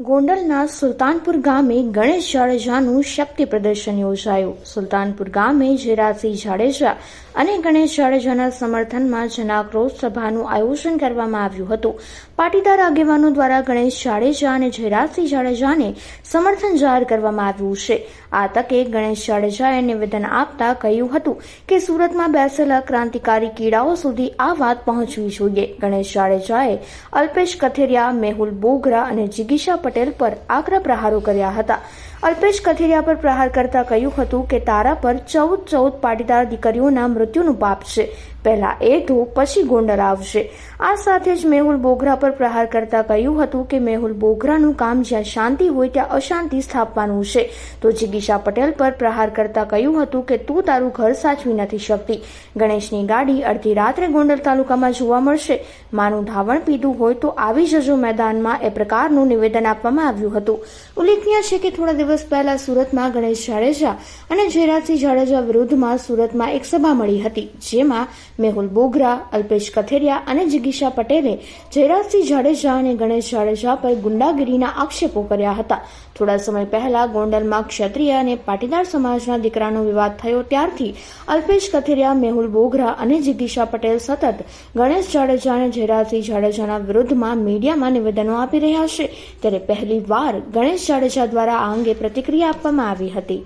ગોંડલના સુલતાનપુર ગામે ગણેશ જાડેજાનું શક્તિ પ્રદર્શન યોજાયું. સુલતાનપુર ગામે ઝેરાસિંહ જાડેજા અને ગણેશ જાડેજાના સમર્થનમાં જનાક્રોશ સભાનું આયોજન કરવામાં આવ્યું હતું. પાટીદાર આગેવાનો દ્વારા ગણેશ જાડેજા અને ઝેરાસિંહ જાડેજાને સમર્થન જાહેર કરવામાં આવ્યું છે. આ તકે ગણેશ જાડેજાએ નિવેદન આપતા કહ્યું હતું કે સુરતમાં બેસેલા ક્રાંતિકારી કીડાઓ સુધી આ વાત પહોંચવી જોઈએ. ગણેશ જાડેજાએ અલ્પેશ કથેરિયા, મેહુલ બોગરા અને જિગીશા પટેલ પર આકરા પ્રહારો કર્યા હતા. અલ્પેશ કથિરિયા પર પ્રહાર કરતા કહ્યું હતું કે તારા પર ચૌદ ચૌદ પાટીદાર દીકરીઓના મૃત્યુનું પાપ છે. પહેલા એ ધો, પછી ગોંડલ આવશે. આ સાથે જ મેહુલ બોગરા પર પ્રહાર કરતા કહ્યું હતું કે મેહુલ બોગરાનું કામ જ્યાં શાંતિ હોય ત્યાં અશાંતિ સ્થાપવાનું છે. તો જિગીશા પટેલ પર પ્રહાર કરતા કહ્યું હતું કે તું તારું ઘર સાચવી નથી શકતી. ગણેશની ગાડી અડધી રાત્રે ગોંડલ તાલુકામાં જોવા મળશે. માનું ધાવણ પીધું હોય તો આવી જજો મેદાનમાં. એ પ્રકારનું નિવેદન આપવામાં આવ્યું હતું. ઉલ્લેખનીય છે કે થોડા દિવસ પહેલા સુરતમાં ગણેશ જાડેજા અને જયરાજસિંહ જાડેજા વિરુદ્ધમાં સુરતમાં એક સભા મળી હતી, જેમાં મેહુલ બોગરા, અલ્પેશ કથેરિયા અને જિગીશા પટેલે જયરાજસિંહ જાડેજા અને ગણેશ જાડેજા પર ગુંડાગીરીના આક્ષેપો કર્યા હતા. થોડા સમય પહેલા ગોંડલમાં ક્ષત્રિય અને પાટીદાર સમાજના દીકરાનો વિવાદ થયો, ત્યારથી અલ્પેશ કથેરિયા, મેહુલ બોગરા અને જિગીશા પટેલ સતત ગણેશ જાડેજા અને જયરાજસિંહ જાડેજાના વિરુદ્ધમાં મીડિયામાં નિવેદનો આપી રહ્યા છે. ત્યારે પહેલી વાર ગણેશ જાડેજા દ્વારા આ અંગે પ્રતિક્રિયા આપવામાં આવી હતી.